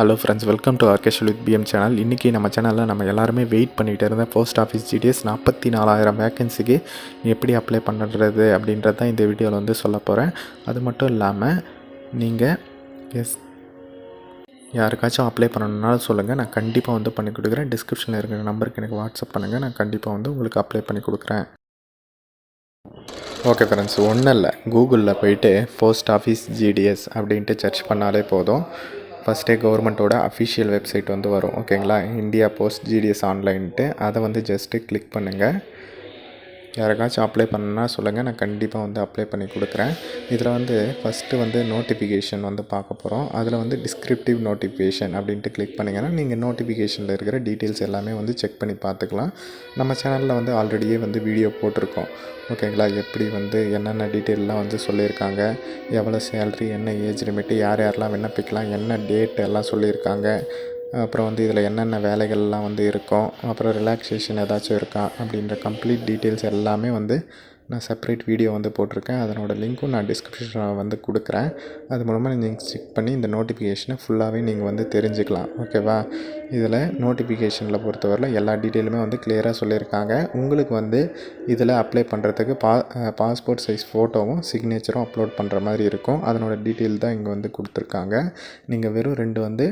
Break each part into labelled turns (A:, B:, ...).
A: Hello friends welcome to ஆர்கேஷல் with PM channel இன்றைக்கி நம்ம சேனலில் நம்ம எல்லாருமே வெயிட் பண்ணிகிட்டு இருந்தேன் போஸ்ட் ஆஃபீஸ் ஜிடிஎஸ் நாற்பத்தி நாலாயிரம் வேக்கன்சிக்கு எப்படி அப்ளை பண்ணுறது அப்படின்றது தான் இந்த வீடியோவில் வந்து சொல்ல போகிறேன் அது மட்டும் இல்லாமல் நீங்கள் எஸ் யாருக்காச்சும் அப்ளை பண்ணணுன்னாலும் சொல்லுங்கள் நான் கண்டிப்பாக வந்து பண்ணி கொடுக்குறேன். டிஸ்கிரிப்ஷனில் இருக்கிற நம்பருக்கு எனக்கு வாட்ஸ்அப் பண்ணுங்கள் நான் கண்டிப்பாக வந்து உங்களுக்கு அப்ளை பண்ணி கொடுக்குறேன். ஓகே ஃப்ரெண்ட்ஸ் ஒன்றும் இல்லை. கூகுளில் போயிட்டு போஸ்ட் ஆஃபீஸ் ஜிடிஎஸ் அப்படின்ட்டு சர்ச் பண்ணாலே போதும். ஃபஸ்ட்டே கவர்மெண்ட்டோட அஃபிஷியல் வெப்சைட் வந்து வரும் ஓகேங்களா இந்தியா போஸ்ட் ஜிடிஎஸ் ஆன்லைன்ட்டு அதை வந்து ஜஸ்ட்டு கிளிக் பண்ணுங்கள் யாருக்காச்சும் அப்ளை பண்ணணுன்னா சொல்லுங்கள் நான் கண்டிப்பாக வந்து அப்ளை பண்ணி கொடுக்குறேன். இதில் வந்து ஃபஸ்ட்டு வந்து நோட்டிஃபிகேஷன் வந்து பார்க்க போகிறோம் அதில் வந்து டிஸ்கிரிப்டிவ் நோட்டிஃபிகேஷன் அப்படின்ட்டு கிளிக் பண்ணிங்கன்னா நீங்கள் நோட்டிஃபிகேஷனில் இருக்கிற டீட்டெயில்ஸ் எல்லாமே வந்து செக் பண்ணி பார்த்துக்கலாம். நம்ம சேனலில் வந்து ஆல்ரெடியே வந்து வீடியோ போட்டிருக்கோம். ஓகேங்களா எப்படி வந்து என்னென்ன டீட்டெயிலெலாம் வந்து சொல்லியிருக்காங்க? எவ்வளோ சேல்ரி என்ன ஏஜ் லிமிட்டு யார் யாரெல்லாம் விண்ணப்பிக்கலாம்? என்ன டேட் எல்லாம் சொல்லியிருக்காங்க? அப்புறம் வந்து இதில் என்னென்ன வேலைகள்லாம் வந்து இருக்கும் அப்புறம் ரிலாக்ஸேஷன் ஏதாச்சும் இருக்கா அப்படின்ற கம்ப்ளீட் டீட்டெயில்ஸ் எல்லாமே வந்து நான் செப்பரேட் வீடியோ வந்து போட்டிருக்கேன். அதனோட லிங்க்கும் நான் டிஸ்கிரிப்ஷனில் வந்து கொடுக்குறேன். அது மூலமாக நீங்கள் செக் பண்ணி இந்த நோட்டிஃபிகேஷனை ஃபுல்லாகவே நீங்கள் வந்து தெரிஞ்சுக்கலாம். ஓகேவா இதில் நோட்டிஃபிகேஷனில் பொறுத்தவரையில் எல்லா டீட்டெயிலுமே வந்து கிளியராக சொல்லியிருக்காங்க. உங்களுக்கு வந்து இதில் அப்ளை பண்ணுறதுக்கு பா பாஸ்போர்ட் சைஸ் ஃபோட்டோவும் சிக்னேச்சரும் அப்லோட் பண்ணுற மாதிரி இருக்கும். அதனோட டீட்டெயில் தான் இங்கே வந்து கொடுத்துருக்காங்க. நீங்கள் வெறும் ரெண்டு வந்து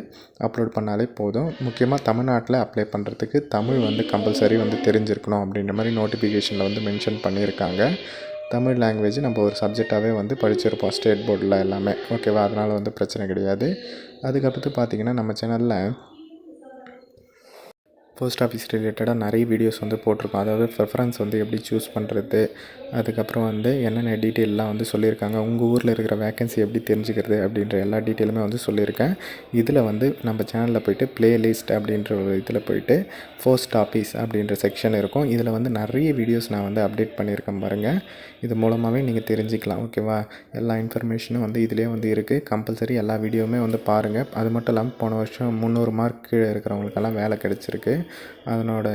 A: அப்லோட் பண்ணாலே போதும். முக்கியமாக தமிழ்நாட்டில் அப்ளை பண்ணுறதுக்கு தமிழ் வந்து கம்பல்சரி வந்து தெரிஞ்சிருக்கணும் அப்படின்ற மாதிரி நோட்டிஃபிகேஷனில் வந்து மென்ஷன் பண்ணியிருக்காங்க. தமிழ் லாங்குவேஜ் நம்ம ஒரு சப்ஜெக்டாகவே வந்து படிச்சிருப்போம் ஸ்டேட் போர்டில் எல்லாமே. ஓகேவா அதனால் வந்து பிரச்சனை கிடையாது. அதுக்கப்புறத்து பார்த்திங்கன்னா நம்ம சேனலில் போஸ்ட் ஆஃபீஸ் ரிலேட்டடாக நிறைய வீடியோஸ் வந்து போட்டிருக்கோம். அதாவது ப்ரிஃபரன்ஸ் வந்து எப்படி சூஸ் பண்ணுறது அதுக்கப்புறம் வந்து என்னென்ன டீட்டெயிலெலாம் வந்து சொல்லியிருக்காங்க உங்கள் ஊரில் இருக்கிற வேக்கன்சி எப்படி தெரிஞ்சுக்கிறது அப்படின்ற எல்லா டீட்டெயிலுமே வந்து சொல்லியிருக்கேன். இதில் வந்து நம்ம சேனலில் போய்ட்டு ப்ளேலிஸ்ட் அப்படின்ற ஒரு இதில் போயிட்டு போஸ்ட் ஆஃபீஸ் அப்படின்ற செக்ஷன் இருக்கும். இதில் வந்து நிறைய வீடியோஸ் நான் வந்து அப்டேட் பண்ணியிருக்கேன் பாருங்கள் இது மூலமாகவே நீங்கள் தெரிஞ்சுக்கலாம் ஓகேவா எல்லா இன்ஃபர்மேஷனும் வந்து இதிலே வந்து இருக்குது கம்பல்சரி எல்லா வீடியோவுமே வந்து பாருங்கள் அது மட்டும் இல்லாமல் போன வருஷம் முந்நூறு மார்க் கீழே இருக்கிறவங்களுக்கெல்லாம் வேலை கிடச்சிருக்கு. அதனோட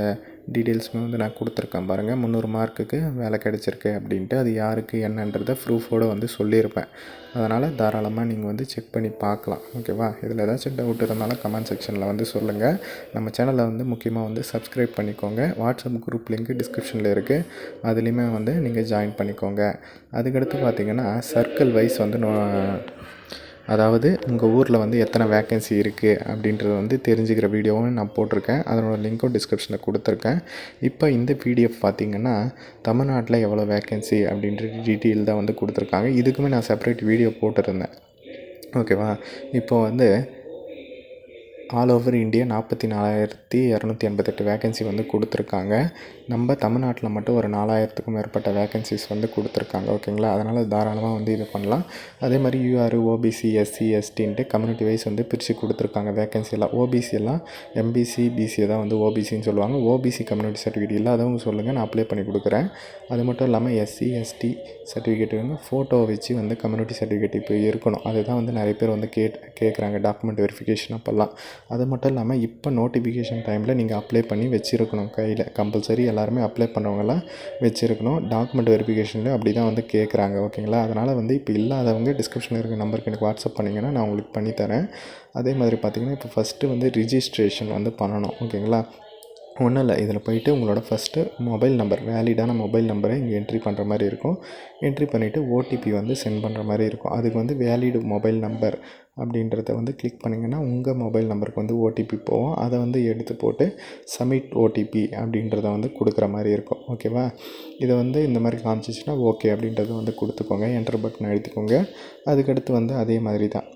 A: டீட்டெயில்ஸுமே வந்து நான் கொடுத்துருக்கேன் பாருங்கள் முந்நூறு மார்க்குக்கு வேலை கிடச்சிருக்கு அப்படின்ட்டு அது யாருக்கு என்னன்றதை ப்ரூஃபோடு வந்து சொல்லியிருப்பேன். அதனால் தாராளமாக நீங்கள் வந்து செக் பண்ணி பார்க்கலாம். ஓகேவா இதில் ஏதாச்சும் டவுட் இருந்தாலும் கமெண்ட் செக்ஷனில் வந்து சொல்லுங்கள் நம்ம சேனலை வந்து முக்கியமாக வந்து சப்ஸ்கிரைப் பண்ணிக்கோங்க. வாட்ஸ்அப் குரூப் லிங்க் டிஸ்கிரிப்ஷனில் இருக்குது அதுலேயுமே வந்து நீங்கள் ஜாயின் பண்ணிக்கோங்க. அதுக்கடுத்து பார்த்தீங்கன்னா சர்க்கிள் வைஸ் வந்து நோ அதாவது உங்கள் ஊரில் வந்து எத்தனை வேக்கன்சி இருக்குது அப்படின்றத வந்து தெரிஞ்சுக்கிற வீடியோவும் நான் போட்டிருக்கேன். அதனோட லிங்க்கும் டிஸ்கிரிப்ஷனில் கொடுத்துருக்கேன். இப்போ இந்த பிடிஎஃப் பார்த்திங்கன்னா தமிழ்நாட்டில் எவ்வளோ வேக்கன்சி அப்படின்ற டீட்டெயில் தான் வந்து கொடுத்துருக்காங்க. இதுக்குமே நான் செப்பரேட் வீடியோ போட்டிருந்தேன். ஓகேவா இப்போ வந்து ஆல் ஓவர் இந்தியா நாற்பத்தி நாலாயிரத்தி இரநூத்தி எண்பத்தெட்டு வேகன்சி வந்து கொடுத்துருக்காங்க. நம்ம தமிழ்நாட்டில் மட்டும் ஒரு நாலாயிரத்துக்கும் மேற்பட்ட வேக்கன்சிஸ் வந்து கொடுத்துருக்காங்க ஓகேங்களா அதனால் தாராளமாக வந்து இது பண்ணலாம். அதே மாதிரி யூஆர் ஓபிசி எஸ்சி எஸ்டின்ட்டு கம்யூனிட்டி வைஸ் வந்து பிரித்து கொடுத்துருக்காங்க வேக்கன்சி எல்லாம். ஓபிசி எல்லாம் எம்பிசி பிசியை தான் வந்து ஓபிசின்னு சொல்லுவாங்க. ஓபிசி கம்யூனிட்டி சர்டிஃபிகேட் இல்லாதவங்க சொல்லுங்கள் நான் அப்ளை பண்ணி கொடுக்குறேன். அது மட்டும் இல்லாமல் எஸ்சி எஸ்டி சர்டிஃபிகேட் வந்து ஃபோட்டோ வச்சு வந்து கம்யூனிட்டி சர்டிஃபிகேட் இப்போ இருக்கணும். அதுதான் வந்து நிறைய பேர் வந்து கேட் கேட்குறாங்க டாக்குமெண்ட் வெரிஃபிகேஷன் அப்போல்லாம். அது மட்டும் இல்லாமல் இப்போ நோட்டிஃபிகேஷன் டைமில் நீங்கள் அப்ளை பண்ணி வச்சுருக்கணும் கையில். கம்பல்சரி எல்லாருமே அப்ளை பண்ணுறவங்களாம் வச்சுருக்கணும். டாக்குமெண்ட் வெரிஃபிகேஷனில் அப்படி தான் வந்து கேட்குறாங்க ஓகேங்களா அதனால் வந்து இப்போ இல்லாதவங்க டிஸ்கிரிப்ஷனில் இருக்க நம்பருக்கு எனக்கு வாட்ஸ்அப் பண்ணிங்கன்னா நான் உங்களுக்கு பண்ணித்தரேன் அதே மாதிரி பார்த்திங்கன்னா இப்போ ஃபஸ்ட்டு வந்து ரிஜிஸ்ட்ரேஷன் வந்து பண்ணணும். ஓகேங்களா ஒன்றும் இல்லை. இதில் போயிட்டு உங்களோட ஃபஸ்ட்டு மொபைல் நம்பர் வேலிடான மொபைல் நம்பரை இங்கே என்ட்ரி பண்ணுற மாதிரி இருக்கும். என்ட்ரி பண்ணிவிட்டு ஓடிபி வந்து சென்ட் பண்ணுற மாதிரி இருக்கும். அதுக்கு வந்து வேலிடு மொபைல் நம்பர் அப்படின்றத வந்து கிளிக் பண்ணிங்கன்னா உங்கள் மொபைல் நம்பருக்கு வந்து ஓடிபி போகும். அதை வந்து எடுத்து போட்டு சப்மிட் ஓடிபி அப்படின்றத வந்து கொடுக்குற மாதிரி இருக்கும். ஓகேவா இதை வந்து இந்த மாதிரி காமிச்சிச்சின்னா ஓகே அப்படின்றத வந்து கொடுத்துக்கோங்க. என்டர் பட்டன் அழுத்திக்கோங்க அதுக்கடுத்து வந்து அதே மாதிரி தான்.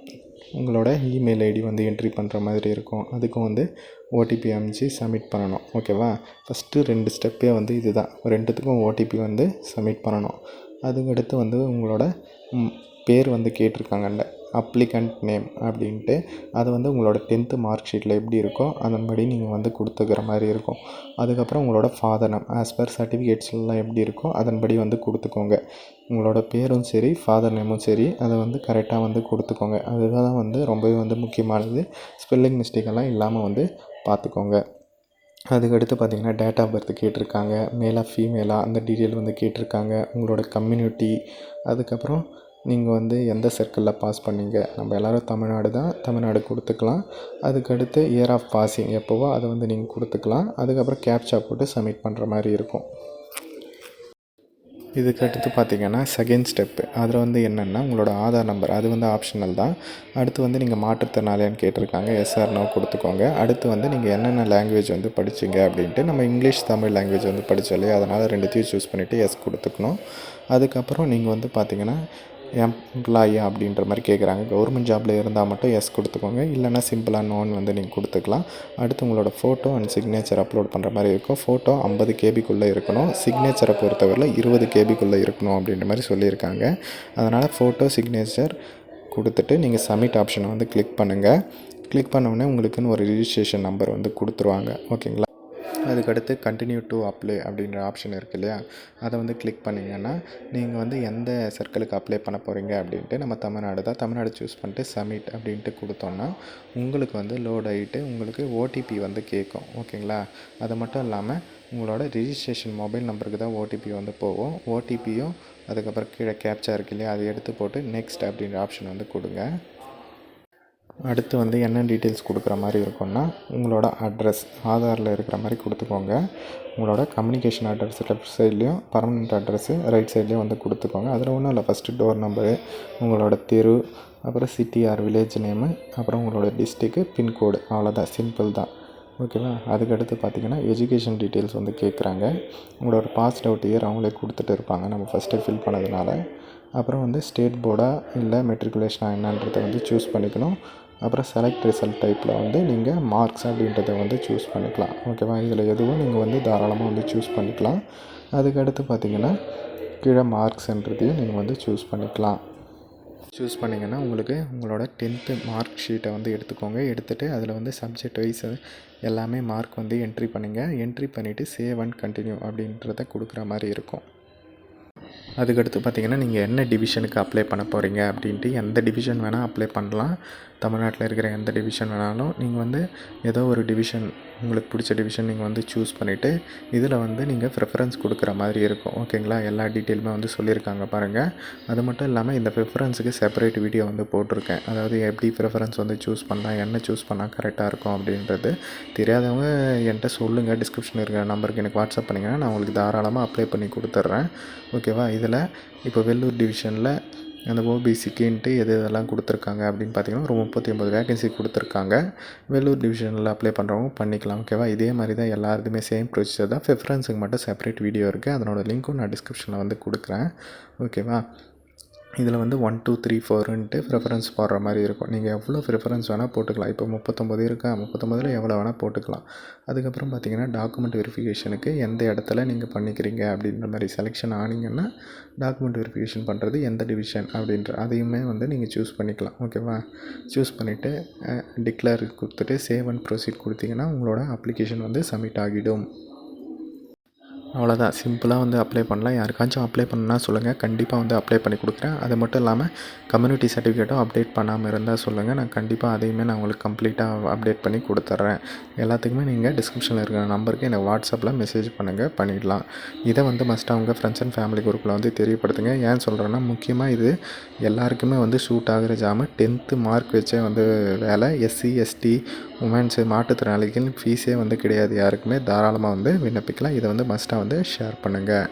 A: உங்களோட இமெயில் ஐடி வந்து என்ட்ரி பண்ணுற மாதிரி இருக்கும். அதுக்கும் வந்து ஓடிபி அமைச்சு சப்மிட் பண்ணணும். ஓகேவா ஃபஸ்ட்டு ரெண்டு ஸ்டெப்பே வந்து இது தான் ரெண்டுத்துக்கும் ஓடிபி வந்து சப்மிட் பண்ணணும். அதுக்கடுத்து வந்து உங்களோட பேர் வந்து கேட்டிருக்காங்கல்ல அப்ளிகண்ட் நேம் அப்படின்ட்டு அது வந்து உங்களோட டென்த்து மார்க் ஷீட்டில் எப்படி இருக்கோ அதன்படி நீங்கள் வந்து கொடுத்துக்கிற மாதிரி இருக்கும். அதுக்கப்புறம் உங்களோட ஃபாதர் நேம் ஆஸ் பர் சர்டிஃபிகேட்ஸ்லாம் எப்படி இருக்கோ அதன்படி வந்து கொடுத்துக்கோங்க. உங்களோட பேரும் சரி ஃபாதர் நேமும் சரி அதை வந்து கரெக்டாக வந்து கொடுத்துக்கோங்க. அதுதான் வந்து ரொம்பவே வந்து முக்கியமானது. ஸ்பெல்லிங் மிஸ்டேக்கெல்லாம் இல்லாமல் வந்து பார்த்துக்கோங்க. அதுக்கடுத்து பார்த்திங்கன்னா டேட் ஆஃப் பர்த் கேட்டிருக்காங்க. மேலாக ஃபீமேலாக அந்த டீட்டெயில் வந்து கேட்டிருக்காங்க. உங்களோட கம்யூனிட்டி அதுக்கப்புறம் நீங்கள் வந்து எந்த சர்க்கிளில் பாஸ் பண்ணீங்க? நம்ம எல்லோரும் தமிழ்நாடு தான். தமிழ்நாடு கொடுத்துக்கலாம். அதுக்கடுத்து இயர் ஆஃப் பாஸிங் எப்போவோ அதை வந்து நீங்கள் கொடுத்துக்கலாம். அதுக்கப்புறம் கேப்சா போட்டு சப்மிட் பண்ணுற மாதிரி இருக்கும். இதுக்கு அடுத்து பார்த்தீங்கன்னா செகண்ட் ஸ்டெப்பு அதில் வந்து என்னென்னா உங்களோட ஆதார் நம்பர் அது வந்து ஆப்ஷனல் தான். அடுத்து வந்து நீங்கள் மாற்றுத்திறனாளியான்னு கேட்டிருக்காங்க. எஸ்ஆர்னோ கொடுத்துக்கோங்க. அடுத்து வந்து நீங்கள் என்னென்ன லாங்குவேஜ் வந்து படிச்சீங்க அப்படின்ட்டு நம்ம இங்கிலீஷ் தமிழ் லாங்குவேஜ் வந்து படித்தோம் இல்லையா? அதனால் ரெண்டுத்தையும் சூஸ் பண்ணிவிட்டு எஸ் கொடுத்துக்கணும். அதுக்கப்புறம் நீங்கள் வந்து பார்த்திங்கன்னா எம்ப்ளாயா அப்படின்ற மாதிரி கேட்குறாங்க கவர்மெண்ட் ஜாபில் இருந்தால் மட்டும் எஸ் கொடுத்துக்கோங்க. இல்லைன்னா சிம்பிளாக நோன் வந்து நீங்கள் கொடுத்துக்கலாம். அடுத்து உங்களோட ஃபோட்டோ அண்ட் சிக்னேச்சர் அப்லோட் பண்ணுற மாதிரி இருக்கும். ஃபோட்டோ ஐம்பது கேபிக்குள்ளே இருக்கணும். சிக்னேச்சரை பொறுத்தவரையில் இருபது கேபிக்குள்ளே இருக்கணும் அப்படின்ற மாதிரி சொல்லியிருக்காங்க. அதனால் ஃபோட்டோ சிக்னேச்சர் கொடுத்துட்டு நீங்கள் சப்மிட் ஆப்ஷனை வந்து கிளிக் பண்ணுங்கள் கிளிக் பண்ண உங்களுக்குன்னு ஒரு ரிஜிஸ்ட்ரேஷன் நம்பர் வந்து கொடுத்துருவாங்க. ஓகேங்களா அதுக்கடுத்து கண்டினியூ டு அப்ளை அப்படின்ற ஆப்ஷன் இருக்குது இல்லையா? அதை வந்து கிளிக் பண்ணிங்கன்னா நீங்கள் வந்து எந்த சர்க்கிளுக்கு அப்ளை பண்ண போகிறீங்க அப்படின்ட்டு நம்ம தமிழ்நாடு தான் தமிழ்நாடு சூஸ் பண்ணிட்டு சப்மிட் அப்படின்ட்டு கொடுத்தோன்னா உங்களுக்கு வந்து லோட் ஆகிட்டு உங்களுக்கு ஓடிபி வந்து கேட்கும். ஓகேங்களா அது மட்டும் இல்லாமல் உங்களோட ரிஜிஸ்ட்ரேஷன் மொபைல் நம்பருக்கு தான் ஓடிபி வந்து போகும். ஓடிபியும் அதுக்கப்புறம் கீழே கேப்சா இருக்கு இல்லையா? அதை எடுத்து போட்டு நெக்ஸ்ட் அப்படின்ற ஆப்ஷன் வந்து கொடுங்க. அடுத்து வந்து என்ன டீட்டெயில்ஸ் கொடுக்குற மாதிரி இருக்கும்னா உங்களோட அட்ரஸ் ஆதாரில் இருக்கிற மாதிரி கொடுத்துக்கோங்க. உங்களோட கம்யூனிகேஷன் அட்ரஸ் லெஃப்ட் சைட்லேயும் பர்மனெண்ட் அட்ரஸ்ஸு ரைட் சைட்லேயும் வந்து கொடுத்துக்கோங்க. அதில் ஒன்றும் இல்லை ஃபஸ்ட்டு டோர் நம்பரு உங்களோட தெரு அப்புறம் சிட்டி ஆர் வில்லேஜ் நேமு அப்புறம் உங்களோட டிஸ்ட்ரிக்கு பின்கோடு அவ்வளோதான் சிம்பிள் தான். ஓகேவா அதுக்கடுத்து பார்த்தீங்கன்னா எஜுகேஷன் டீட்டெயில்ஸ் வந்து கேட்குறாங்க உங்களோட பாஸ்ட் அவுட் இயர் அவங்களே கொடுத்துட்டு இருப்பாங்க. நம்ம ஃபஸ்ட்டே ஃபில் பண்ணதுனால. அப்புறம் வந்து ஸ்டேட் போர்டா இல்லை மெட்ரிகுலேஷனா என்னன்றதை வந்து சூஸ் பண்ணிக்கணும். அப்புறம் செலக்ட் ரிசல்ட் டைப்பில் வந்து நீங்கள் மார்க்ஸ் அப்படின்றத வந்து சூஸ் பண்ணிக்கலாம். ஓகேவா இதில் எதுவும் நீங்கள் வந்து தாராளமாக வந்து சூஸ் பண்ணிக்கலாம். அதுக்கடுத்து பார்த்தீங்கன்னா கீழே மார்க்ஸ்ன்றதையும் நீங்கள் வந்து சூஸ் பண்ணிக்கலாம். சூஸ் பண்ணிங்கன்னா உங்களுக்கு உங்களோட டென்த்து மார்க் ஷீட்டை வந்து எடுத்துக்கோங்க. எடுத்துகிட்டு அதில் வந்து சப்ஜெக்ட் வைஸ் எல்லாமே மார்க் வந்து என்ட்ரி பண்ணுங்கள் என்ட்ரி பண்ணிவிட்டு சேவ் அண்ட் கண்டினியூ அப்படின்றத கொடுக்குற மாதிரி இருக்கும். அதுக்கடுத்து பார்த்தீங்கன்னா நீங்கள் என்ன டிவிஷனுக்கு அப்ளை பண்ண போகிறீங்க அப்படின்ட்டு எந்த டிவிஷன் வேணால் அப்ளை பண்ணலாம். தமிழ்நாட்டில் இருக்கிற எந்த டிவிஷன் வேணாலும் நீங்கள் வந்து ஏதோ ஒரு டிவிஷன் உங்களுக்கு பிடிச்ச டிவிஷன் நீங்கள் வந்து சூஸ் பண்ணிவிட்டு இதில் வந்து நீங்கள் ப்ரிஃபரன்ஸ் கொடுக்குற மாதிரி இருக்கும். ஓகேங்களா எல்லா டீட்டெயிலுமே வந்து சொல்லியிருக்காங்க பாருங்கள் அது மட்டும் இல்லாமல் இந்த ப்ரிஃபரன்ஸுக்கு செப்பரேட் வீடியோ வந்து போட்டிருக்கேன். அதாவது எப்படி ப்ரிஃபரன்ஸ் வந்து சூஸ் பண்ணலாம் என்ன சூஸ் பண்ணால் கரெக்டாக இருக்கும் அப்படின்றது தெரியாதவங்க என்கிட்ட சொல்லுங்கள் டிஸ்கிரிப்ஷன் இருக்கிற நம்பருக்கு எனக்கு வாட்ஸ்அப் பண்ணிங்கன்னா நான் உங்களுக்கு தாராளமாக அப்ளை பண்ணி கொடுத்துட்றேன். ஓகேவா இதில் இப்போ வெள்ளூர் டிவிஷனில் அந்த ஓபிசிக்குன்ட்டு எது எதெல்லாம் கொடுத்துருக்காங்க அப்படின்னு பார்த்தீங்கன்னா ஒரு முப்பத்தி ஒம்பது வேகன்சி கொடுத்துருக்காங்க. வெள்ளூர் டிவிஷனில் அப்ளை பண்ணுறவங்க பண்ணிக்கலாம் ஓகேவா இதே மாதிரி தான் எல்லாருக்குமே சேம் ப்ரொசீஜர் தான். ப்ரிஃபரன்ஸுக்கு மட்டும் செப்பரேட் வீடியோ இருக்குது அதனோட லிங்க்கும் நான் டிஸ்கிரிப்ஷனில் வந்து கொடுக்குறேன். ஓகேவா இதில் வந்து ஒன் டூ த்ரீ ஃபோருன்ட்டு ப்ரிஃபரன்ஸ் போடுற மாதிரி இருக்கும். நீங்கள் எவ்வளோ ப்ரிஃபரன்ஸ் வேணால் போட்டுக்கலாம். இப்போ முப்பத்தொம்பது இருக்கா? முப்பத்தொம்பதில் எவ்வளோ வேணால் போட்டுக்கலாம். அதுக்கப்புறம் பார்த்தீங்கன்னா டாக்குமெண்ட் வெரிஃபிகேஷனுக்கு எந்த இடத்துல நீங்கள் பண்ணிக்கிறீங்க அப்படின்ற மாதிரி செலெக்ஷன் ஆனீங்கன்னா டாக்குமெண்ட் வெரிஃபிகேஷன் பண்ணுறது எந்த டிவிஷன் அப்படின்ற அதையுமே வந்து நீங்கள் சூஸ் பண்ணிக்கலாம். ஓகேவா சூஸ் பண்ணிவிட்டு டிக்ளேர் கொடுத்துட்டு சேவ் அண்ட் ப்ரொசீட் கொடுத்தீங்கன்னா உங்களோட அப்ளிகேஷன் வந்து சப்மிட் ஆகிடும். அவ்வளோதான் சிம்பிளாக வந்து அப்ளை பண்ணலாம். யாருக்காச்சும் அப்ளை பண்ணால் சொல்லுங்கள் கண்டிப்பாக வந்து அப்ளை பண்ணி கொடுக்குறேன். அது மட்டும் இல்லாமல் கம்யூனிட்டி சர்டிஃபிகேட்டும் அப்டேட் பண்ணாமல் இருந்தால் சொல்லுங்கள் நான் கண்டிப்பாக அதையுமே நான் உங்களுக்கு கம்ப்ளீட்டாக அப்டேட் பண்ணி கொடுத்துட்றேன் எல்லாத்துக்குமே நீங்கள் டிஸ்கிரிப்ஷனில் இருக்கிற நம்பருக்கு எனக்கு வாட்ஸ்அப்பில் மெசேஜ் பண்ணுங்கள் பண்ணிடலாம். இதை வந்து மஸ்ட்டாக உங்கள் ஃப்ரெண்ட்ஸ் அண்ட் ஃபேமிலி குரூப்பில் வந்து தெரியப்படுத்துங்க. ஏன் சொல்கிறேன்னா முக்கியமாக இது எல்லாருக்குமே வந்து ஷூட் ஆகிற ஜாமு டென்த்து மார்க் வச்சே வந்து வேலை. எஸ்சி எஸ்டி உமன்ஸு மாற்றுத்திறனாளிகள் ஃபீஸே வந்து கிடையாது. யாருக்குமே தாராளமாக வந்து விண்ணப்பிக்கலாம். இதை வந்து மஸ்ட்டாக வந்து ஷேர் பண்ணுங்கள்